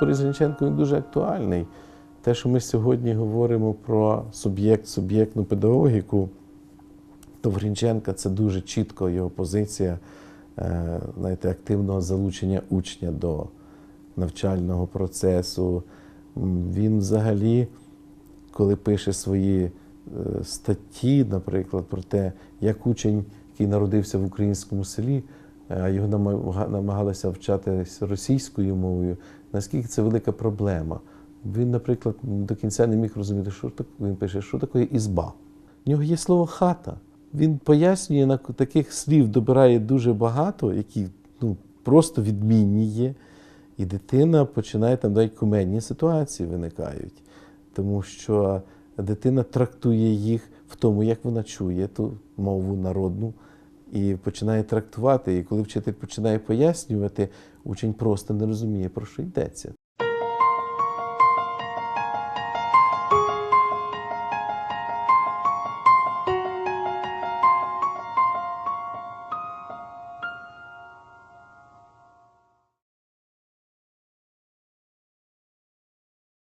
Борис Гринченко він дуже актуальний. Те, що ми сьогодні говоримо про суб'єкт, суб'єктну педагогіку, то в Гринченка це дуже чітко його позиція е, знаєте, активного залучення учня до навчального процесу. Він взагалі, коли пише свої е, статті, наприклад, про те, як учень, який народився в українському селі, його намага- намагалися вчатися російською мовою, наскільки це велика проблема. Він, наприклад, до кінця не міг розуміти, що так він пише, що таке ізба. В нього є слово хата. Він пояснює на таких слів, добирає дуже багато, які ну, просто відмінні є. І дитина починає там навіть кумедні ситуації виникають, тому що дитина трактує їх в тому, як вона чує ту мову народну, і починає трактувати. І коли вчитель починає пояснювати, учень просто не розуміє, про що йдеться.